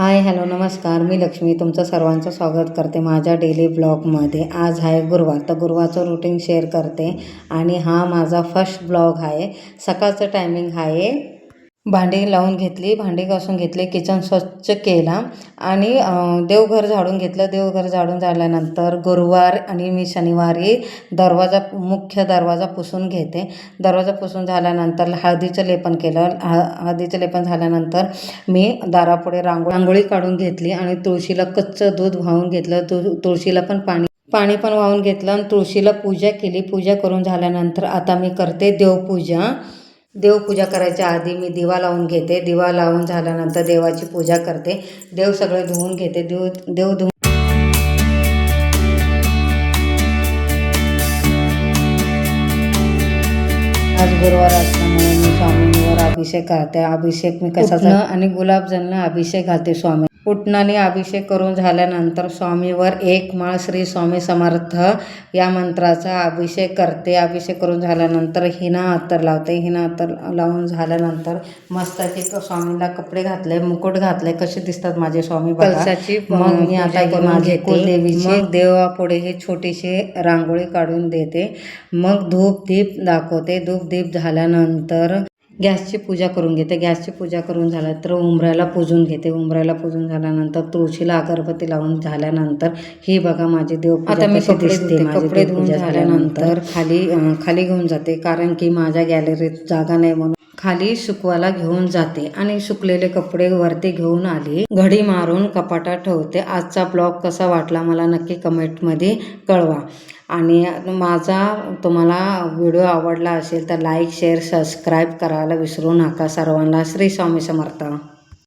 Hi hello नमस्कार. मी लक्ष्मी. तुमचं सर्वांचं स्वागत करते माझ्या डेली ब्लॉगमध्ये आज आहे गुरुवार तर गुरुवारचं रुटीन शेअर करते. आणि हा माझा फर्स्ट ब्लॉग आहे. सकाळचं टायमिंग आहे भांडी लावून घेतली भांडी घासून घेतली किचन स्वच्छ केला आणि देवघर झाडून घेतलं. देवघर झाडून झाल्यानंतर गुरुवार आणि मी शनिवारी दरवाजा मुख्य दरवाजा पुसून घेते. दरवाजा पुसून झाल्यानंतर हळदीचं लेपन केलं. हळदीचं लेपन झाल्यानंतर मी दारापुढे रांगोळी रांगोळी काढून घेतली आणि तुळशीला कच्चं दूध वाहून घेतलं. तुळ तुळशीला पण पाणी पाणी पण वाहून घेतलं आणि तुळशीला पूजा केली. पूजा करून झाल्यानंतर आता मी करते देवपूजा. देवपूजा करायच्या आधी मी दिवा लावून घेते. दिवा लावून झाल्यानंतर देवाची पूजा करते. देव सगळे धुवून घेते. देव देव धुवून आज गुरुवार असल्यामुळे मी स्वामींवर अभिषेक करते. अभिषेक मी कसा आणि गुलाबजलनं अभिषेक घालते स्वामी. उठणाने अभिषेक करून झाल्यानंतर स्वामीवर एक माळ श्री स्वामी समर्थ या मंत्राचा अभिषेक करते. अभिषेक करून झाल्यानंतर हिना अत्तर लावते. हिना अत्तर लावून झाल्यानंतर मस्त की स्वामींना कपडे घातले मुकुट घातले. कसे दिसतात माझे स्वामी कलशाची मग मी आता माझी कुलदेवीची देवापुढे ही छोटीशी रांगोळी काढून देते. मग धूप दीप दाखवते. धूप दीप झाल्यानंतर गॅसची पूजा करून घेते. गॅसची पूजा करून झाल्या तर उंबऱ्याला पूजून घेते. उंबऱ्याला पूजून झाल्यानंतर तुळशीला अगरबत्ती लावून झाल्यानंतर ही बघा माझी देव आता मी कपडे दिसते. कपडे धुवून झाल्यानंतर खाली खाली घेऊन जाते. कारण की माझ्या गॅलरीत जागा नाही म्हणून खाली सुकवायला घेऊन जाते आणि सुकलेले कपडे वरती घेऊन आली. घडी मारून कपाटात ठेवते. आजचा ब्लॉग कसा वाटला मला नक्की कमेंटमध्ये कळवा. आणि माझा तुम्हाला व्हिडिओ आवडला असेल तर लाईक शेअर सबस्क्राईब करायला विसरू नका. सर्वांना श्री स्वामी समर्थ.